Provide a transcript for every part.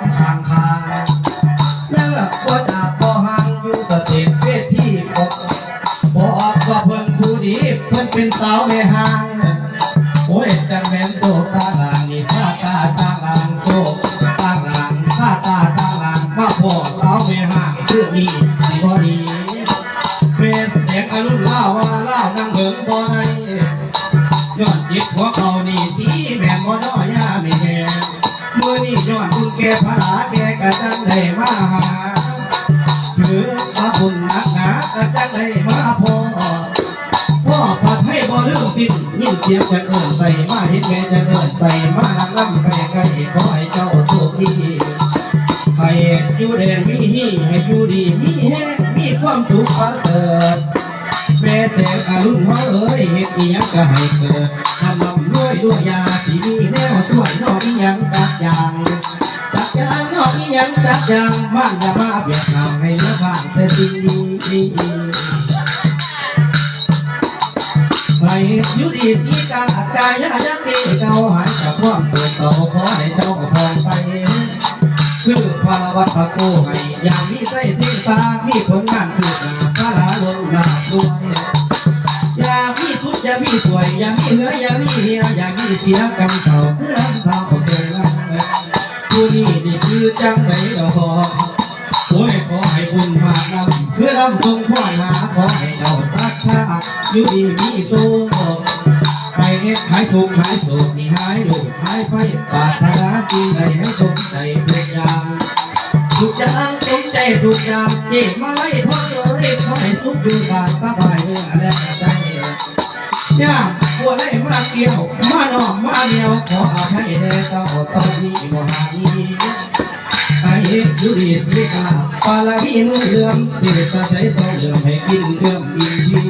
ำทางทางเลิกบ่จากบ่ห่างอยู่สเตจเวทีปกบอกว่าเพิ่นผู้ดีเพิ่นเป็นสาวในห้างโอ้ยจังแม่นโซตาลางนี่ข้าตาตาลางโซตาลางข้าตาตาลางมาพ่อสาวไม่ห่างชื่อนี้สิบ่ดีเป็นเสียงอรุณล่าว่าล่านั่งเหิงบ่ได้ยอนจิตหัวเขานี่ที่แม่นบ่น้อยยาไม่แก่เมื่อนี้ ย้อนคุณแก่พระลาแก่กะจังได้มาหาถือว่าบุญนักหนากะจังได้มาพอพ่อผัดให้บ่เรื่องสิ้นยินเสียงจะเอิญใส่มาเห็นแม่จะเอิญใส่มานั่งลำไก่ไก่ขอให้เจ้าโชคดีให้อยู่แดงมีฮีให้อยู่ดีมีแห้มีความสุขประเสริฐ แม่แสงอรุณมาเอ้ยเฮ็ดอีหยังก็ให้เกิดทำลำด้วยด้วยยาทีมีแนวสวยนอกอีหยังกักอย่างจักอย่างนอกอีหยังจักอย่างบ้านอย่ามาเบียดนำให้ลือกบ้านแต่สิ่งดีๆไปอยู่ดีสีกาอากายายักดีเจ้าหายจากความสุขเก่าขอให้เจ้าพองไปคือพาวัตถโกให้อย่างนี้ใส่สิ้นตามีผลงานคือพระลาโล ทุกข์อย่ามีสวยอย่ามีเหนืออย่ามีเหียอย่ามีเสียกันเก่าเพื่อนเท่าเดิมผู้นี้นี่คือจังไหนดอกโอ้ยขอให้บุญมากนำเพื่อรำทรงพ่อหาขอให้เราสักชาอยู่ดีมีสุขไปเอ็ดหายทุกข์หายโศกนี่หายโรคหายไฟปารถนาสิ่งใดให้สมใจทุกอยางทุกอย่างสมใจทุกอย่างเจ็บมาไล่พ่อเลยขอให้สุขอยู่บ้านสบายเนื้อและใจ ยาบัวได้มาเกี่ยว มาหนอมมาเดียว ขออภัยแด่เจ้าตอนนี้บ่หานี้ไอ้ยุรีสิกาปาลามีนุ่งเลื่อมเทศใช้สองเลื่อมให้กินเลื่อมอินที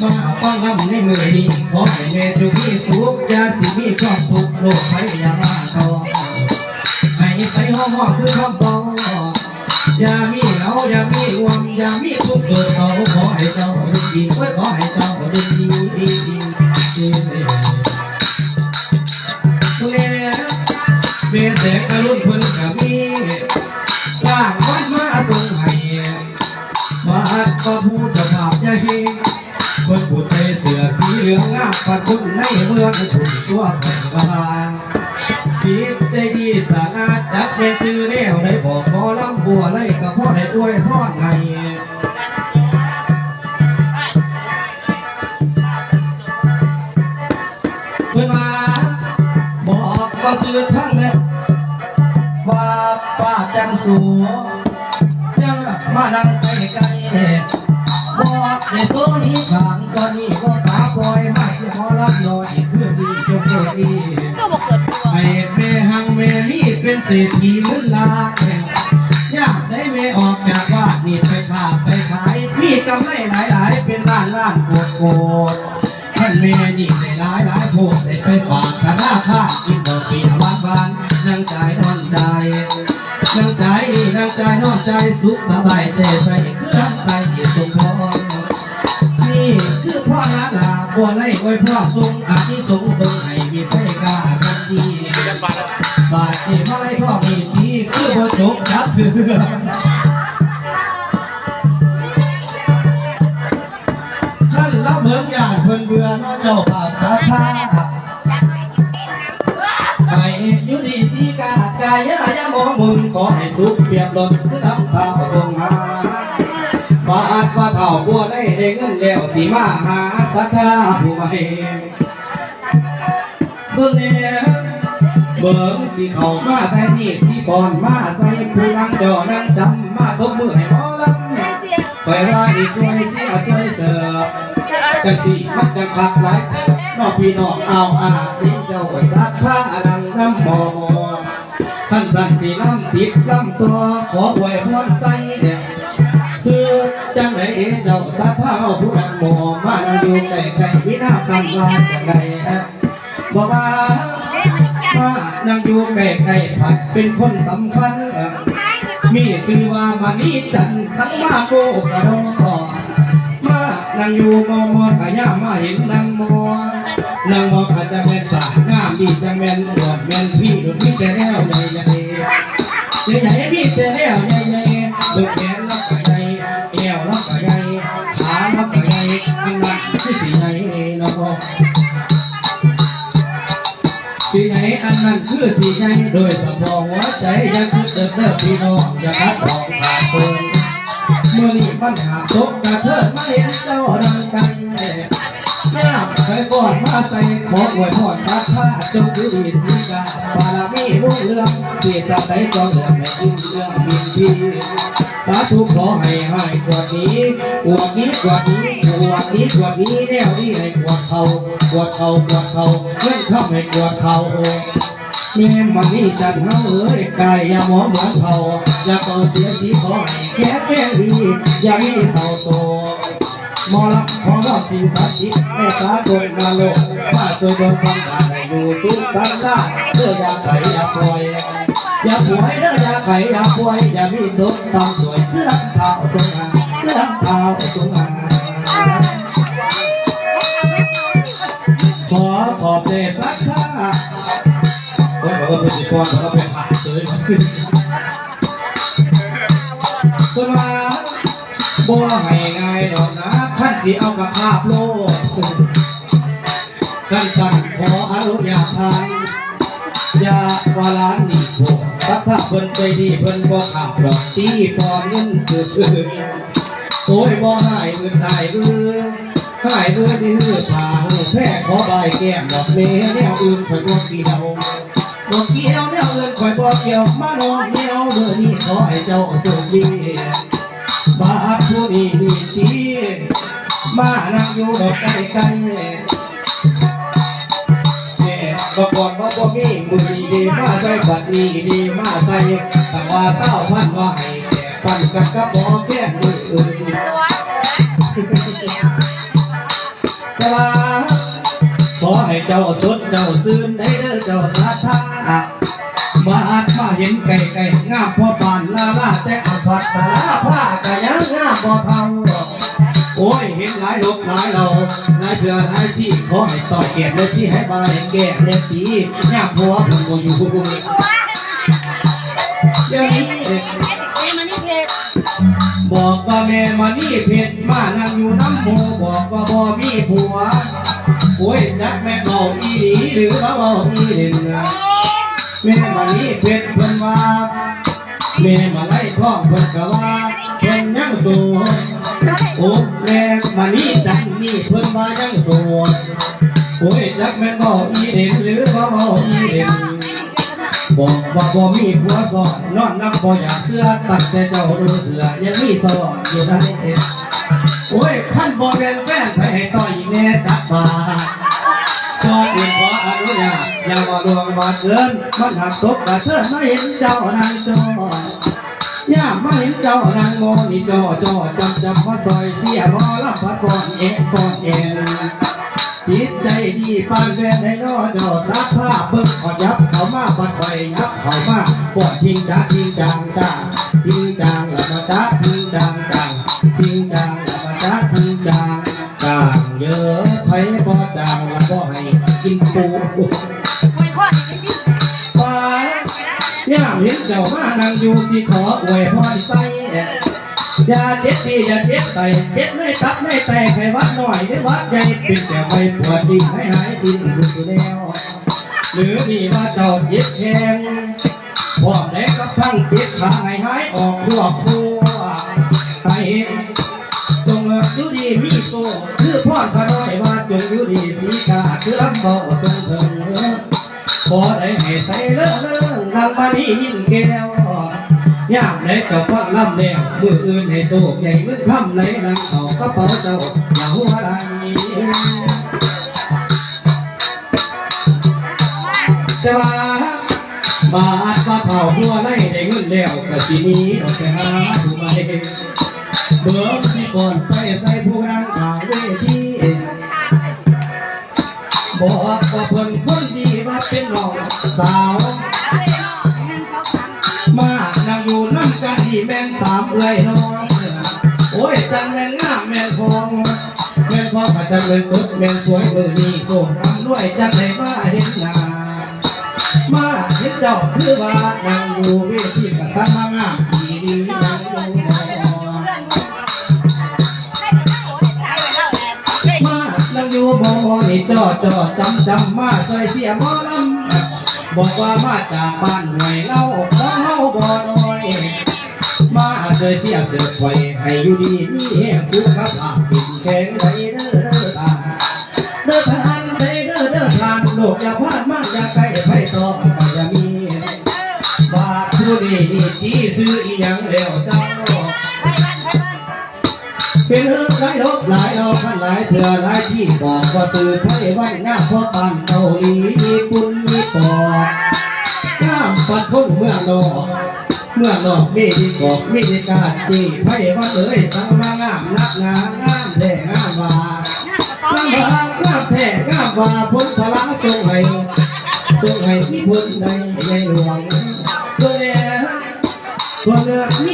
มาฟังลำในมือนี้ขอให้แม่จงมีสุขอยาสิมีความสุขโลกไฟอย่ามาทอให้ไปห้องห้องคือคำบอก อย่ามีเหงาอย่ามีรวมอย่ามีทุกข์เกิดเขาขอให้เจ้าดึงดีขอให้เจ้าดึงดีดีดีดีคุณเอ๋เมียแต่กระลุ่นเพิ่นกะมีสร่างวันมาทรงให้มาอัดก็พูดจะภาพจะเฮงเพิ่นผู้ใส่เสื้อสีเหลืองงามปัดคนในเมืองถูกตัวเป็นบางคิดใจดีสานาดจักเป็นชื่อแนวได้ วไล่กับพ่อได้อวยพ่อไงเพิ่นมาบอกว่าซื้อทั้งแม่ยว่าป้าจังสูยังมานั่งใกล้ๆบอกในตัวนี้ขางตัวนี้ก็ขาปล่อยมาที่พอรับรอยคือดีจงโชคดีก็บอกเกิดตัวให้แม่หังแม่มีเป็นเศรษฐีเงินล้าน อยากได้แม่ออกจากบ้านนี่ไปขาไปขายมีกำไรหลายๆเป็นล้านล้านโกดโกดท่านแม่นี่ได้หลายหลายโพดได้ไปฝากธนาคารกินดอกเบี้ยบ้านบ้านนั่งใจนอนใจนั่งใจนั่งใจนอนใจสุขสบายใจใส่เครื่องใจสมพรนี่คือพ่อนาลาบัวไล่ไว้พ่อทรงอาทิสงส์ทรงให้มีไฟกากันดีบาดที่พ่อไล่พ่อมีทีคือบ่จบจับ สาธาไอ้ยุดีสีกากายายามองมุนขอให้สุขเปรียบล้นคือน้ำข้าวทรงมาบาดว่าเท่าบัวได้ได้เงินแล้วสีมาหาสักคาผู้ไม่เบิ่งเนี่ยเบิ่งสีเขามาใส่นี่สีก่อนมาใส่ผู้นั่งจอนั่งจำมาตบมือให้หมอลำไปว่าอีกช่วยเสียช่วยเสิร์ฟจังสีมันจะขักหลาย นอกพี่นอกเอาอาดิเจ้าก็สักข้าดังน้ำบ่อท่านสั่งสีน้ำติดลำตัวขออวยพรใส่เด็กซื้อจังไหนเจ้าสักข้าผู้นั้นบ่มานั่งอยู่ใกล้ใกล้วินาสันว่าจังไงบอกว่ามานั่งอยู่ใกล้ๆผัดเป็นคนสำคัญมีชื่อว่ามานีจันทร์สังมาโกกระโดดมา นางอยู่มอมอขยามาเห็นนางมอนางมออาจจะเป็นสายงามดีจังแม่นอวดแม่นพี่ดุดพี่แต่แล้วใหญ่ใหญ่ใหญ่ใหญ่พี่แต่แล้วใหญ่ใหญ่ดุแขนล็อกกะใหญ่แก้วล็อกกะใหญ่ขาล็อกกะใหญ่อันนั้นคือสีไหนน้องสีไหนอันนั้นคือสีไหนโดยสมองหัวใจยังคือเดิมเดิมพี่น้องอย่าคัดของขาดเกิน มือนี้ปัญหาตกกระเทิดไม่เห็นเจ้าดังกันน้ำไปก่อนมาใส่ขออวยพรทักผ้าจงดีสีกาบารมีรุ่งเรืองที่จะได้จองเรื่องในยิ่งเรื่องยิ่งพี่สาธุขอให้ให้กว่านี้กว่านี้กว่านี้กว่านี้กว่านี้แนวนี้ให้กว่าเขากว่าเขากว่าเขาเงื่อนข้ามให้กว่าเขา แม่มันนี่จันเฮาเอ้ยกายอย่ามอเหมือนเขาอย่าต่อเสียสีขอให้แค่แค่ดีอย่ามีเศร้าโศกหมอรับขอรับสิ่งศักดิ์สิทธิ์ในสากลนาโลกว่าช่วยดลความได้อยู่สุขสันต์ได้เด้ออย่าไขอย่าปล่อยอย่าป่วยเด้ออย่าไขอย่าป่วยอย่ามีตกตามสวยเครื่องเท้าทรงงาเครื่องเท้าทรงงา เฮ้ยบอกว่าเป็นสิบปอนเราไปผ่านเลยขึ้นสมาบ่ให้ง่ายดอกนะขั้นสิเอากับภาพโลกขั้นสั่นขออนุญาตทานยาวาลานนี่โบรักษาเพิ่นใจดีเพิ่นบ่ขาดดอกตีพอเงินสืบโอ้ยบ่หายเงินหายเบื่อหายเบื่อที่หือผ่าหือแพ้ขอใบแก้มดอกเมย์แนวอื่นคอยบ่เกี่ยว บอกเกี่ยวแนวเอินคอยบอกเกี่ยวมาโนเกี่ยวเมื่อนี้ขอให้เจ้าโชคดีบาปผู้นี้ดีสีมานั่งอยู่ดอกไก่ไก่เนี่ยบอกก่อนว่าบ่มีมือดีมาใส่บัดนี้ดีมาใส่แต่ว่าเต้าพันว่าให้แก่ปันกันกับบ่แค่มืออื่น จ้าสดเจ้าซื่นได้เด้อเจ้าสาธามาอาจมาเห็นไก่ไก่งามพ่อปานลาลาแต่อภัสสาผ้ากะยังงามบ่เท่าโอ้ยเห็นหลายลกหลายเราหลายเถื่อหลายที่ขอให้ต่อเกียรติเลยที่ให้บายแก่เล็สียามผัวผมบ่อยู่กูนี่เดี๋ยวนี้เอ้มันนี่เพจบอกว่าแม่มานี่เผ็ดมานั่งอยู่น้ำหมูบอกว่าบ่มีผัว โอ้ยจักแม่เมาอีหลีหรือว่าเมาอีเล่นแม่มานี่เผ็ดเพิ่นว่าแม่มาไล่ท้องเพิ่นก็ว่าเพิ่นยังโสดโอ้แม่มานี่จังนี่เพิ่นว่ายังโสดโอ้ยจักแม่เมาอีเล่นหรือว่าเมาอีเล่นบอกว่าบ่มีผัวก่อนนอนนับบ่อยากเสื้อตัดแต่เจ้าดูเสือยังมีสอนอยู่นั่นเอง โอ้ยขั้นบ่เป็นแฟนไปให้ต่อยแน่จักบาก่อนอื่นขออนุญาตอย่ามาดวงบาเกินมันหักตกกระเทินไม่เห็นเจ้านางจอย่าไม่เห็นเจ้านางโมนี่จอจอจำจำว่าซอยเสียมอลับพัดก่อนเอ็นก่อนเอ็นจิตใจดีปานแฟนให้นอจอซักผ้าเบิ่งขอยับเขามาปัดไปยับเขามาปวดทิ้งจ้าทิ้งจางจ้าทิ้งจางแล้วมาจ้าทิ้งจาง ยอะไผบ่จางแล้วบ่ให้กินปูไม่พอดไม่ดีไปย่ามเห็นเจ้ามานั่งอยู่ที่ขออวยพรใส่อย่าเจ็บพี่อย่าเจ็บไตเจ็บไม่ตับไม่แตกให้วัดหน่อยได้วัดใหญ่เป็นแต่ไปปวดดีให้หายดิ้นอยู่แล้วหรือมีว่าเจ้าเจ็บแขงพร้อมแล้วกับทั้งเจ็บขาให้หายออกทั่วครัวให้จ อยู่ดีมีโตคือพ่อขน้อยว่าจงอยู่ดีมีกาคือลำเบาทรงเถิดพอได้ให้ใส่เรื่องเรื่องนางมานียินแก้วยามไหนเจ้าฟังลำแล้วมืออื่นให้โตใหญ่มือค่ำไหนนั่งเขากระเป๋าเจ้าอย่าหัวไรแต่ว่าบาทมาเผาหัวไล่ได้เงินแล้วก็สิหนี้ออกไปหาผู้ใหม เบิกสิก่อนไปใส่ผู้นั่งขาเวทีบอกว่าเพิ่นคนดีว่าเป็นน้องสาว มานั่งอยู่น้ำกันที่แม่นสามเอ้ยน้องโอ้ยจังแม่นงามแม่นทองอาจจะเลยสุดแม่นสวยเบอร์นี้ส่งคำด้วยจังได้มาเห็นหน้ามาเห็นเจ้าคือว่านั่งอยู่เวทีกับทำมางามดีดีนั่งอยู่ อยู่บ่นี่จอจอจำจำมาซอยเสียหมอลำบอกว่ามาจากบ้านหน่วยเล่าของเฮาบ่น้อย มาเจอเสียเสือไฟให้อยู่ดีมีแห่งสุขภาพกินแข็งไว้เด้อเด้อทาเด้อทานเด้อเด้อเด้อทานโลกอย่าพลาดมากอย่าใกล้ไฟต่อไปอย่ามีบาทผู้ดีที่ซื้ออีหยังแล้วเจ้า เป็นเรื่องหลายรบหลายรอบพันหลายเถื่อหลายที่บอกว่าตื่นไว้ไว้หน้าพ่อปานเกาหลีญี่ปุ่นมีปอดข้ามปัดพ้นเมืองนอกเมื่อนอกมีดีกอกมีดีกาจีไพ่ว่าเอ้ยสังมางามนักงามงามแด่งามวางามางามแท้งามวาพ้นพละทรงให้ทรงให้ที่พ้นในในหลวงตัวแน่ตัวเลือกมีรางวัลให้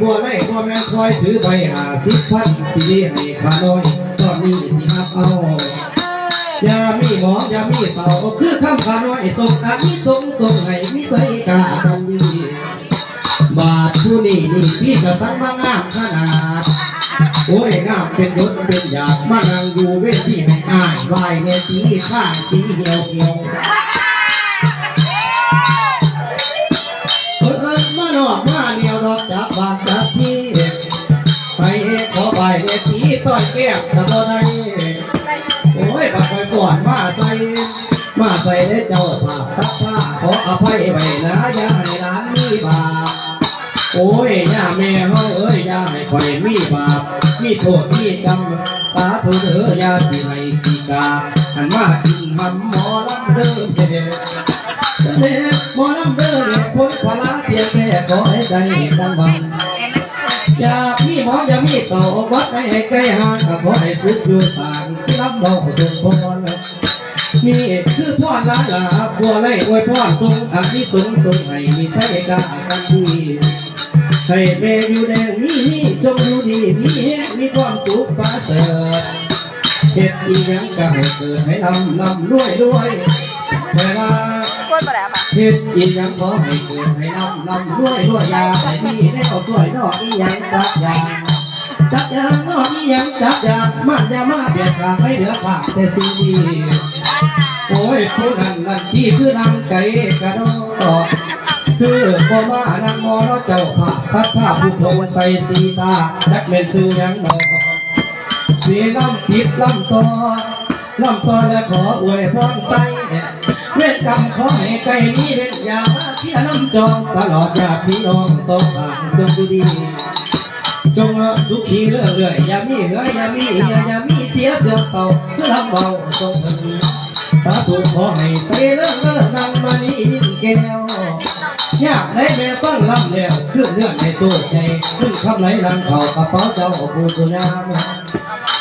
บัวไล่บัวแม่คอยถือใบหาสิพันสิดีให้ขาน้อยตอนนี้สิหับเอาอย่ามีหมออย่ามีเสาคือคำขาน้อยส่งอานิสงส์ส่งให้มิใส่กาทำดีบาทผู้นี้นี่พี่กระสังมางามขนาดโอ้ยงามเป็นยศเป็นหยาดมานั่งอยู่เวทีให้อานไหวเนี่ยสีข้างสีเหี่ยวเหี่ยว ต้อยแก้มตะบนไดโอ้ยปักไปก่อนมาใส่มาใส่ได้เจ้าภาพซักผ้าขออภัยไว้นะอย่าให้ร้านมีบาปโอ้ยย่าแม่เฮาเอ้ยย่าให้ข่อยมีบาปมีโทษมีกรรมสาธุเด้อย่าสิให้กีกาหันมากินหำหมอลำเด้อเด้อเด้อหมอลำเด้อเด้อพ้นภาระเพียงแค่ขอให้ใจดังวัน อย่าพี่หมออย่ามีต่อวัดให้ใกล้ห่างก็ขอให้สุขอยู่ต่างรับเบาสุขพรนี่คือพ่อลาลาบัวไล่อวยพ่อทรงอาทิสงทรงให้มีใช้กากันดีให้แม่อยู่แดงมีจงอยู่ดีมีแฮงมีความสุขประเสริฐเฮ็ดอีหยังก็ให้เกิดให้ลำลำรวยรวยแต่ว่า เฮ็ดอีหยังขอให้เกิดให้ลำลำรวยรวยยาให้มีให้เอาสวยดอกอีหยังจักอย่างจักอย่างนอกอีหยังจักอย่างมันอย่ามาเบียดกางให้เหลือฝากแต่สิ่งดีโอ้ยผู้นั้นนั่นที่คือนางไก่กระโดดคือบ่มานังมอเจ้าผ้าพัดผ้าผู้คนใส่สีตาจักเป็นซื้อยังดอกสีลำติดลำตอ ลำตอและขออวยพรใส่เวทกรรมขอให้ไก่นี้เป็นยามาเที่ยน้ำจองตลอดญาติพี่น้องต้องผ่านจงดูดีจงสุขีเรื่อยเรื่อยอย่ามีเหลืออย่ามีเหียอย่ามีเสียเสื่อมเต่าสุรับเบาทรงพนีสาธุขอให้ใส่เรื่องเรื่องนางมานียิ่งแก้ว ยากได้แม่ฟังลำแล้วขึ้นเรื่องในตัวใจขึ้นคำไหลลังเข่ากระเป๋าเจ้าผู้สุญาม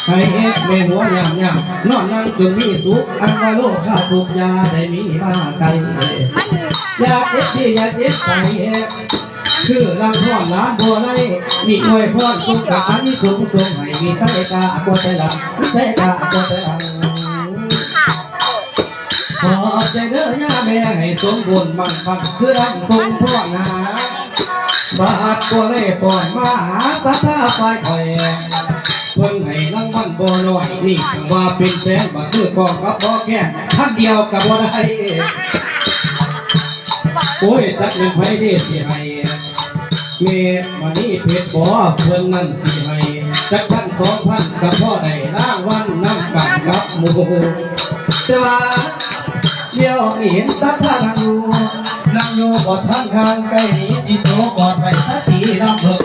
ให้เอ็ดเมหัวยามยามนอนนั่งจนมีสุขอันว่าโลกข้าทุกยาได้มีมาไกลอยากเอ็ดที่อยากเอ็ดใจคือลังพ่อน้ำบัวไล่มีหน่วยพ่อสงกรานมีสูงสูงให้มีสักกาบัวใจลังใจกาบัวใจลัง ขอใจเด้อย่าแม่ให้สมบูรณ์มันฟังคือรักทรงพ่อนาบาดก็เลยปล่อยมาหาสัทธาฝ่ายคอยเพิ่งให้รางวัลบ่น้อยนี่ว่าเป็นแฟนบ่คือกองกับบ่แค่ท่านเดียวกับบ่ได้โอ้ยจักเป็นไผเด้สิให้เมมานี่เพชรบ่เพิ่นนั่นสิให้จักพันสองพันกับพ่อได้รางวัลนำกันกับหมู่แต่ว่า เดี๋ยวเห็นสักทางอยู่นั่งอยู่กอดทางทางใกล้นี้จิตโตกอดไปสักทีน้ำเบิก